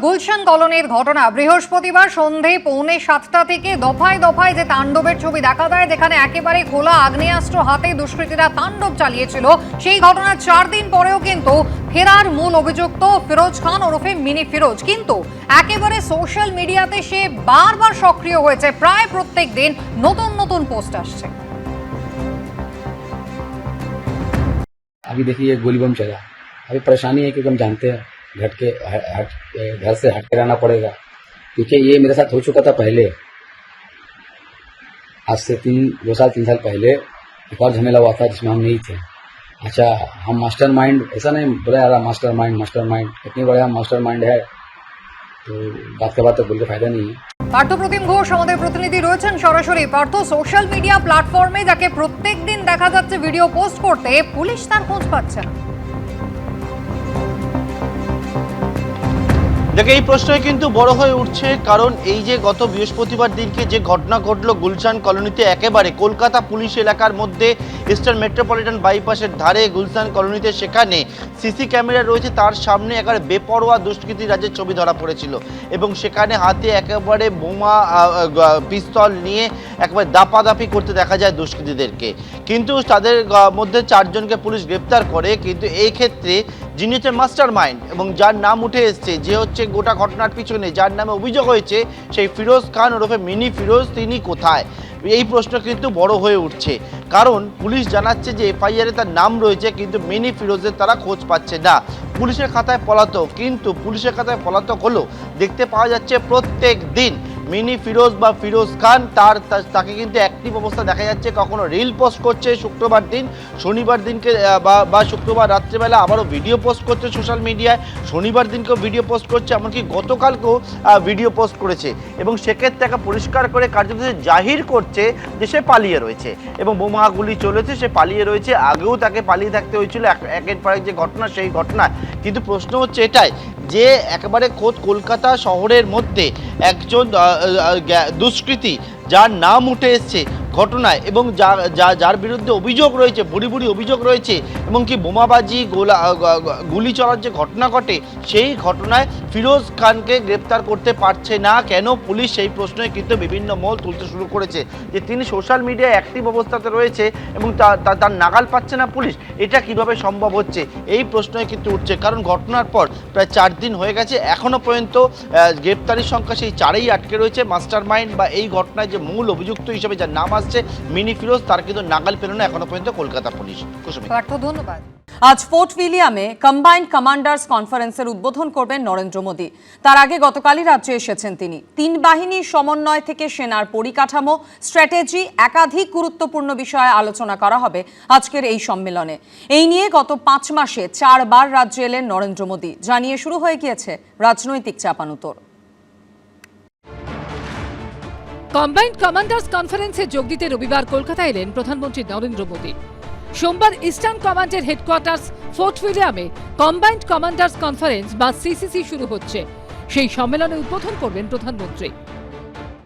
গুলশান কলোনির ঘটনা বৃহস্পতিবার সন্ধে পৌনে সাতটা থেকে দফায় দফায় যে তাণ্ডবের ছবি দেখা যায় যেখানে একেবারে খোলা আগ্নেয়াস্ত্র হাতে দুষ্কৃতীরা তাণ্ডব চালিয়েছিল সেই ঘটনার চার দিন পরেও কিন্তু ফেরার মূল অভিযুক্ত ফিরোজ খান ওরফে মিনি ফিরোজ কিন্তু একেবারে সোশ্যাল মিডিয়াতে সে বারবার সক্রিয় হয়েছে প্রায় প্রত্যেক দিন নতুন নতুন পোস্ট আসছে अभी देखिए ये गोली बम चला अभी परेशानी है क्योंकि हम जानते हैं घट के ह- हट घर से हट के रहना पड़ेगा क्योंकि ये मेरे साथ हो चुका था पहले आज से तीन दो साल तीन साल पहले एक और झमेला हुआ था जिसमें हम नहीं थे अच्छा हम मास्टर माइंड ऐसा नहीं बोला यार मास्टर माइंड मास्टर माइंड इतने बड़े हम मास्टर माइंड है तो बात के बात तो बोल के फायदा नहीं है পার্থপ্রতিম ঘোষ আমাদের প্রতিনিধি রয়েছেন সরাসরি পার্থ সোশ্যাল মিডিয়া প্ল্যাটফর্মে যাকে প্রত্যেক দিন দেখা যাচ্ছে ভিডিও পোস্ট করতে পুলিশ তার খোঁজ পাচ্ছে না দেখে, এই প্রশ্নই কিন্তু বড় হয়ে উঠছে, কারণ এই যে গত বৃহস্পতিবার দিনকে যে ঘটনা ঘটলো গুলশান কলোনিতে একেবারে কলকাতা পুলিশ এলাকার মধ্যে ইস্টার্ন মেট্রোপলিটন বাইপাসের ধারে গুলশান কলোনিতে সেখানে সিসি ক্যামেরা রয়েছে, তার সামনে একেবারে বেপরোয়া দুষ্কৃতী রাজ্যের ছবি ধরা পড়েছিল এবং সেখানে হাতে একেবারে বোমা পিস্তল নিয়ে একেবারে দাপাদাপি করতে দেখা যায় দুষ্কৃতীদেরকে। কিন্তু তাদের মধ্যে চারজনকে পুলিশ গ্রেপ্তার করে, কিন্তু এই ক্ষেত্রে যিনি হচ্ছে মাস্টার মাইন্ড এবং যার নাম উঠে এসছে, যে হচ্ছে গোটা ঘটনার পিছনে, যার নামে অভিযোগ হয়েছে, সেই ফিরোজ খান ওরফে মিনি ফিরোজ, তিনি কোথায়? এই প্রশ্ন কিন্তু বড় হয়ে উঠছে। কারণ পুলিশ জানাচ্ছে যে এফআইআরে তার নাম রয়েছে, কিন্তু মিনি ফিরোজের তারা খোঁজ পাচ্ছে না। পুলিশের খাতায় পলাতক, কিন্তু পুলিশের খাতায় পলাতক হলো। দেখতে পাওয়া যাচ্ছে প্রত্যেক দিন মিনি ফিরোজ বা ফিরোজ খান, তার তাকে কিন্তু অ্যাক্টিভ অবস্থা দেখা যাচ্ছে, কখনো রিল পোস্ট করছে শুক্রবার দিন, শনিবার দিনকে বা শুক্রবার রাত্রেবেলা আবারও ভিডিও পোস্ট করছে সোশ্যাল মিডিয়ায় শনিবার দিনকেও ভিডিও পোস্ট করছে, এমনকি গতকালকেও ভিডিও পোস্ট করেছে। এবং সেক্ষেত্রে তাকে পরিষ্কার করে কার্যত জাহির করছে যে সে পালিয়ে রয়েছে। এবং বোমা গুলি চলেছে, সে পালিয়ে রয়েছে, আগেও তাকে পালিয়ে থাকতে হয়েছিল, এক- একের পর এক যে ঘটনা, সেই ঘটনায়। কিন্তু প্রশ্ন হচ্ছে এটাই যে একেবারে খোদ কলকাতা শহরের মধ্যে একজন দুষ্কৃতী যার নাম উঠে এসছে। ঘটনায় এবং যা- যা- যার বিরুদ্ধে অভিযোগ রয়েছে বুড়ি বুড়ি অভিযোগ রয়েছে এবং কি বোমাবাজি, গোলা গুলি চলার যে ঘটনা ঘটে, সেই ঘটনায় ফিরোজ খানকে গ্রেপ্তার করতে পারছে না। কেন পুলিশ সেই প্রশ্নে কিন্তু বিভিন্ন মল তুলতে শুরু করেছে যে তিনি সোশ্যাল মিডিয়ায় অ্যাক্টিভ অবস্থাতে রয়েছে এবং তা- তার নাগাল পাচ্ছে না পুলিশ। এটা কীভাবে সম্ভব হচ্ছে? এই প্রশ্নই কিন্তু উঠছে। কারণ ঘটনার পর প্রায় চার দিন হয়ে গেছে। এখনও পর্যন্ত গ্রেপ্তারির সংখ্যা সেই চারেই আটকে রয়েছে। মাস্টার মাইন্ড বা এই ঘটনায় যে মূল অভিযুক্ত হিসেবে যার নাম আসছে, মিনি ফিরোজ, তার কিন্তু নাগাল পেল না এখনও পর্যন্ত কলকাতা পুলিশ। ধন্যবাদ। আজ ফোর্ট উইলিয়ামে কম্বাইন্ড কমান্ডার্স কনফারেন্সের উদ্বোধন করবেন নরেন্দ্র মোদী। তার আগে গতকালই রাজ্যে এসেছেন তিনি। তিন বাহিনীর সমন্বয় থেকে সেনার পরিকাঠামো স্ট্র্যাটেজি একাধিক গুরুত্বপূর্ণ বিষয়ে আলোচনা করা হবে আজকের এই সম্মেলনে। এই নিয়ে গত পাঁচ মাসে চারবার রাজ্যে এলেন নরেন্দ্র মোদী। জানিয়ে শুরু হয়ে গিয়েছে রাজনৈতিক চাপানুতোর। কম্বাইন্ড কমান্ডার্স কনফারেন্সে যোগ দিতে রবিবার কলকাতা এলেন প্রধানমন্ত্রী নরেন্দ্র মোদী। সোমবার ইস্টার্ন কমান্ডের হেডকোয়ার্টার্স ফোর্ট উইলিয়ামে কম্বাইন্ড কমান্ডার্স কনফারেন্স বা সিসিসি শুরু হচ্ছে। সেই সম্মেলনে উদ্বোধন করবেন প্রধানমন্ত্রী।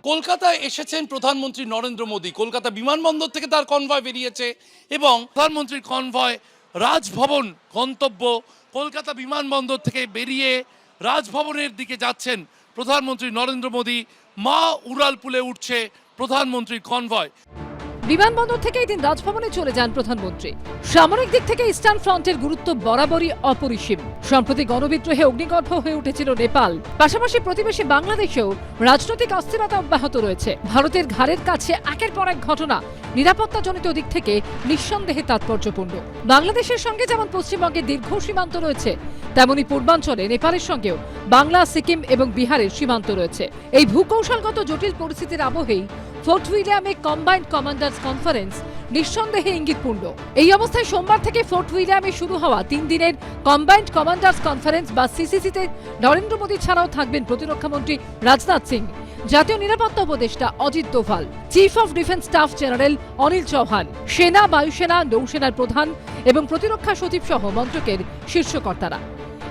কলকাতায় এসেছেন প্রধানমন্ত্রী নরেন্দ্র মোদী। কলকাতা বিমানবন্দর থেকে তার কনভয় বেরিয়েছে এবং প্রধানমন্ত্রীর কনভয় রাজভবন গন্তব্য কলকাতা বিমানবন্দর থেকে বেরিয়ে রাজভবনের দিকে যাচ্ছেন প্রধানমন্ত্রী নরেন্দ্র মোদী। মা উড়ালপুলে উঠছে প্রধানমন্ত্রীর কনভয় বিমানবন্দর থেকে এদিন রাজভবনে চলে যান প্রধানমন্ত্রী। সামরিক দিক থেকে ইস্টার্ন ফ্রন্টের গুরুত্ব বরাবরই অপরিসীম। সম্প্রতি গণবিদ্রোহে অগ্নিগর্ভ হয়ে উঠেছিল নেপাল। পাশাপাশি প্রতিবেশী বাংলাদেশেও রাজনৈতিক অস্থিরতা অব্যাহত রয়েছে। ভারতের ঘাড়ের কাছে একের পর এক ঘটনা, নিরাপত্তাজনিত দিক থেকে নিঃসন্দেহে তাৎপর্যপূর্ণ। বাংলাদেশের সঙ্গে যেমন পশ্চিমবঙ্গে দীর্ঘ সীমান্ত রয়েছে, তেমনি পূর্বাঞ্চলে নেপালের সঙ্গেও বাংলা, সিকিম এবং বিহারের সীমান্ত রয়েছে। এই ভূকৌশলগত জটিল পরিস্থিতির আবহেই ফোর্ট উইলিয়ামে কম্বাইন্ড কমান্ডার্স কনফারেন্স নিঃসন্দেহে ইঙ্গিতপূর্ণ এই অবস্থায় সোমবার থেকে ফোর্ট উইলিয়ামে শুরু হওয়া তিন দিনের কম্বাইন্ড কমান্ডার্স কনফারেন্স বা সিসিসিতে নরেন্দ্র মোদী ছাড়াও থাকবেন প্রতিরক্ষামন্ত্রী রাজনাথ সিং। জাতীয় নিরাপত্তা উপদেষ্টা Ajit Doval, chief of defence staff general Anil Chauhan, সেনা বায়ুসেনা নৌসেনার প্রধান এবং প্রতিরক্ষা সচিব সহ মন্ত্রকের শীর্ষকর্তারা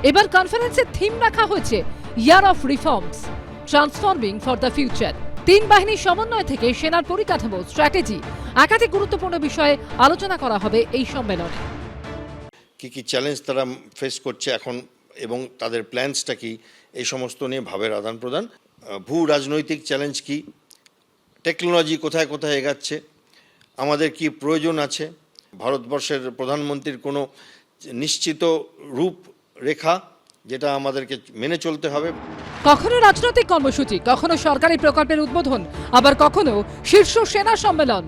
এবার কনফারেন্সের থিম রাখা হয়েছে year of reforms, transforming for the future. তিন বাহিনীর সমন্বয় থেকে সেনার পরিকাঠামো স্ট্র্যাটেজি একাধিক গুরুত্বপূর্ণ বিষয়ে আলোচনা করা হবে এই সম্মেলনে। কি কি চ্যালেঞ্জ তারা ফেস করছে এখন এবং তাদের প্ল্যানসটা কি, এই সমস্ত নিয়ে ভাবের আদান প্রদান। ভূ রাজনৈতিক চ্যালেঞ্জ কি টেকনোলজি কোথায় কোথায় এগাচ্ছে, আমাদের কি প্রয়োজন আছে, ভারতবর্ষের প্রধানমন্ত্রীর কোনো নিশ্চিত রূপ রেখা যেটা আমাদেরকে মেনে চলতে হবে। কখনো রাজনৈতিক কর্মসূচি, কখনো সরকারি প্রকল্পের উদ্বোধন, আবার কখনো শীর্ষ সেনা সম্মেলন।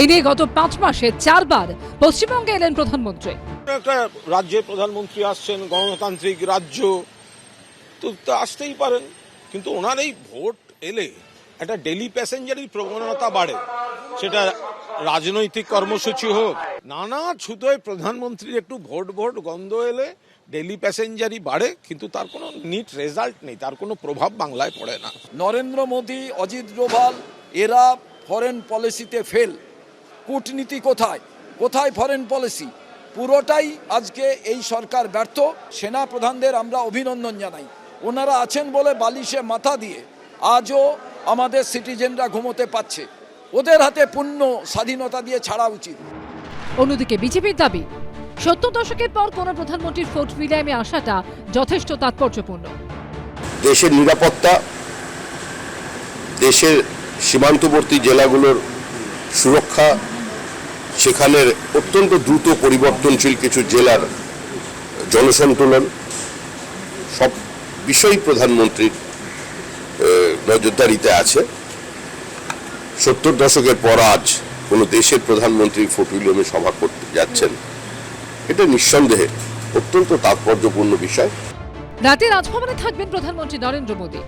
এই নিয়ে গত পাঁচ মাসে চারবার পশ্চিমবঙ্গে এলেন প্রধানমন্ত্রী। একটা রাজ্যের প্রধানমন্ত্রী আসছেন, গণতান্ত্রিক রাজ্য, তো তো আসতেই পারেন, কিন্তু ওনার এই ভোট এলে একটা ডেলি প্যাসেঞ্জারের প্রবণতা বাড়ে। সেটা রাজনৈতিক কর্মসূচি হোক, নানা ছুতোয় প্রধানমন্ত্রীর একটু ভোট ভোট গন্ধ এলে ডেলি প্যাসেঞ্জারই বাড়ে কিন্তু তার কোনো নিট রেজাল্ট নেই তার কোনো প্রভাব বাংলায় পড়ে না। নরেন্দ্র মোদী অজিত ডোভাল এরা ফরেন পলিসিতে ফেল কূটনীতি কোথায়? কোথায় ফরেন পলিসি পুরোটাই আজকে এই সরকার ব্যর্থ। সেনা প্রধানদের আমরা অভিনন্দন জানাই। ওনারা আছেন বলে বালিশে মাথা দিয়ে আজও আমাদের সিটিজেনরা ঘুমোতে পাচ্ছে ওদের হাতে পূর্ণ স্বাধীনতা দিয়ে ছাড়া উচিত। অন্যদিকে বিজেপির দাবি সত্তর দশকের পর কোন প্রধানমন্ত্রীর ফোর্ট উইলিয়ামে আসাটা যথেষ্ট তাৎপর্যপূর্ণ। দেশের নিরাপত্তা, দেশের সীমান্তবর্তী জেলাগুলোর সুরক্ষা, সেখানের অত্যন্ত দ্রুত পরিবর্তনশীল কিছু জেলার জনসন্তুলন, সব বিষয়ই প্রধানমন্ত্রীর নজরদারিতে আছে। সত্তর দশকের পর আজ কোনো দেশের প্রধানমন্ত্রী উইলিয়ামে সভা করতে যাচ্ছেন। এটা নিঃসন্দেহে অত্যন্ত তাৎপর্যপূর্ণ বিষয়। রাতে রাজভবনে থাকবেন প্রধানমন্ত্রী নরেন্দ্র মোদী।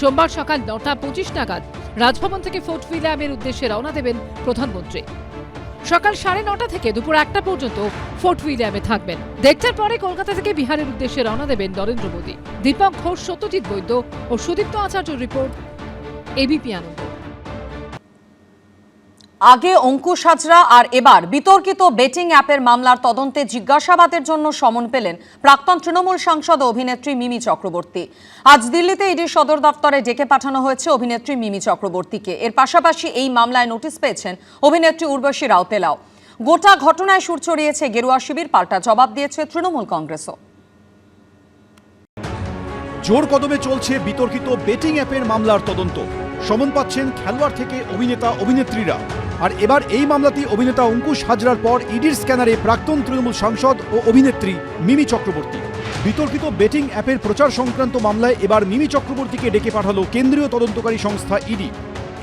সোমবার সকাল নটা পঁচিশ নাগাদ রাজভবন থেকে ফোর্ট উইলিয়ামের উদ্দেশ্যে রওনা দেবেন প্রধানমন্ত্রী। সকাল সাড়ে নটা থেকে দুপুর একটা পর্যন্ত ফোর্ট উইলিয়ামে থাকবেন। দেড়টার পরে কলকাতা থেকে বিহারের উদ্দেশ্যে রওনা দেবেন নরেন্দ্র মোদী। দীপক ঘোষ সত্যজিৎ বৈদ্য ও সুদীপ্ত আচার্য রিপোর্ট এবিপি আনন্দ। আগে অঙ্কুশ হাজরা আর এবার বিতর্কিত বেটিং অ্যাপের মামলার তদন্তে জিজ্ঞাসাবাদের জন্য সমন পেলেন প্রাক্তন তৃণমূল সাংসদ অভিনেত্রী মিমি চক্রবর্তী। আজ দিল্লিতে ইডির সদর দপ্তরে ডেকে পাঠানো হয়েছে অভিনেত্রী মিমি চক্রবর্তীকে। এর পাশাপাশি এই মামলায় নোটিশ পেয়েছেন অভিনেত্রী উর্বশী রাউতেলাও। গোটা ঘটনায় সুর চড়িয়েছে গেরুয়া শিবির, পাল্টা জবাব দিয়েছে তৃণমূল কংগ্রেসও। জোর কদমে চলছে বিতর্কিত বেটিং অ্যাপের মামলার তদন্ত। সমন পাচ্ছেন খেলোয়াড় থেকে অভিনেতা, অভিনেত্রীরা। আর এবার এই মামলাতেই অভিনেতা অঙ্কুশ হাজরার পর ইডির স্ক্যানারে প্রাক্তন তৃণমূল সাংসদ ও অভিনেত্রী মিমি চক্রবর্তী। বিতর্কিত বেটিং অ্যাপের প্রচার সংক্রান্ত মামলায় এবার মিমি চক্রবর্তীকে ডেকে পাঠালো কেন্দ্রীয় তদন্তকারী সংস্থা ইডি।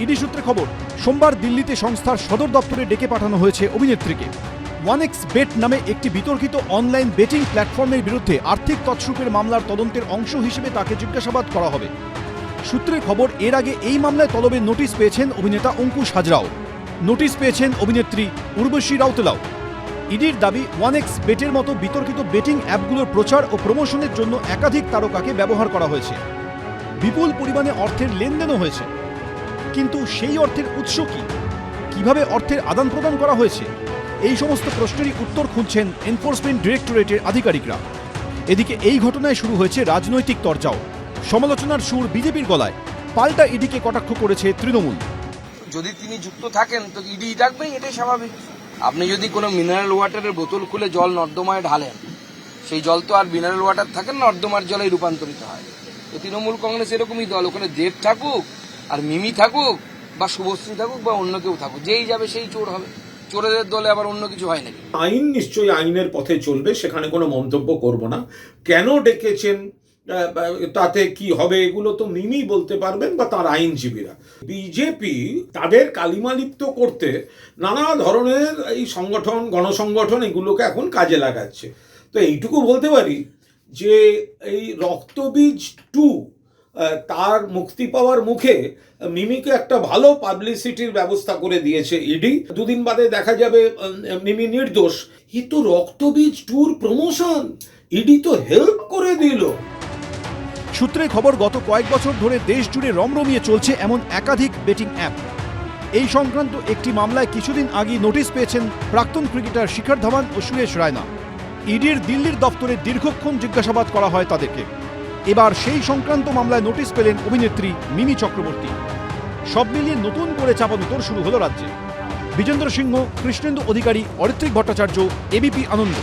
ইডি সূত্রে খবর, সোমবার দিল্লিতে সংস্থার সদর দপ্তরে ডেকে পাঠানো হয়েছে অভিনেত্রীকে। ওয়ান এক্স বেট নামে একটি বিতর্কিত অনলাইন বেটিং প্ল্যাটফর্মের বিরুদ্ধে আর্থিক তৎসুপের মামলার তদন্তের অংশ হিসেবে তাকে জিজ্ঞাসাবাদ করা হবে। সূত্রের খবর, এর আগে এই মামলায় তলবের নোটিশ পেয়েছেন অভিনেতা অঙ্কুশ হাজরাও। নোটিশ পেয়েছেন অভিনেত্রী উর্বশী রাউতলাও। ইডির দাবি ওয়ান এক্স বেটের মতো বিতর্কিত বেটিং অ্যাপগুলোর প্রচার ও প্রমোশনের জন্য একাধিক তারকাকে ব্যবহার করা হয়েছে। বিপুল পরিমাণে অর্থের লেনদেনও হয়েছে। কিন্তু সেই অর্থের উৎস কি? কীভাবে অর্থের আদান প্রদান করা হয়েছে? এই সমস্ত প্রশ্নেরই উত্তর খুঁজছেন এনফোর্সমেন্ট ডিরেক্টরেটের আধিকারিকরা। এদিকে এই ঘটনায় শুরু হয়েছে রাজনৈতিক তরজাও। সমালোচনার সুর বিজেপির গলায়। পাল্টা ইডিকে কটাক্ষ করেছে তৃণমূল। যদি তিনি যুক্ত থাকেন, তো ইডি ডাকবেই এটাই স্বাভাবিক। আপনি যদি কোনো মিনারেল ওয়াটারের বোতল খুলে জল নর্দমায় ঢালেন, সেই জল তো আর মিনারেল ওয়াটার থাকে না, নর্দমার জলে রূপান্তরিত হয়। তো তৃণমূল কংগ্রেস এরকমই দল, ওখানে দেব থাকুক, আর মিমি থাকুক, বা শুভশ্রী থাকুক, বা অন্য কেউ থাকুক, যেই যাবে সেই চোর হবে। চোরেদের দলে আবার অন্য কিছু হয় নাকি? আইন নিশ্চয়ই আইনের পথে চলবে, সেখানে কোনো মন্তব্য করব না। কেন ডেকেছেন তাতে কি হবে এগুলো তো মিমি বলতে পারবেন বা তার আইনজীবীরা। বিজেপি তাদের কালিমালিপ্ত করতে নানা ধরনের এই সংগঠন, গণসংগঠন এগুলোকে এখন কাজে লাগাচ্ছে। তো এইটুকু বলতে পারি যে এই রক্তবীজ টু তার মুক্তি পাওয়ার মুখে মিমিকে একটা ভালো পাবলিসিটির ব্যবস্থা করে দিয়েছে ইডি। দুদিন বাদে দেখা যাবে মিমি নির্দোষ। এ তো রক্তবীজ টুর প্রমোশন। ইডি তো হেল্প করে দিল। সূত্রে খবর, গত কয়েক বছর ধরে দেশ জুড়ে রমরমিয়ে চলছে এমন একাধিক বেটিং অ্যাপ এই সংক্রান্ত একটি মামলায় কিছুদিন আগে নোটিশ পেয়েছেন প্রাক্তন ক্রিকেটার শিখর ধাওয়ান ও সুরেশ রায়না। ইডির দিল্লির দপ্তরে দীর্ঘক্ষণ জিজ্ঞাসাবাদ করা হয় তাদেরকে। এবার সেই সংক্রান্ত মামলায় নোটিশ পেলেন অভিনেত্রী মিমি চক্রবর্তী। সব মিলিয়ে নতুন করে চাপানুতর শুরু হলো রাজ্যে। বিজেন্দ্র সিংহ, কৃষ্ণেন্দু অধিকারী, অরিত্রিক ভট্টাচার্য এবিপি আনন্দ।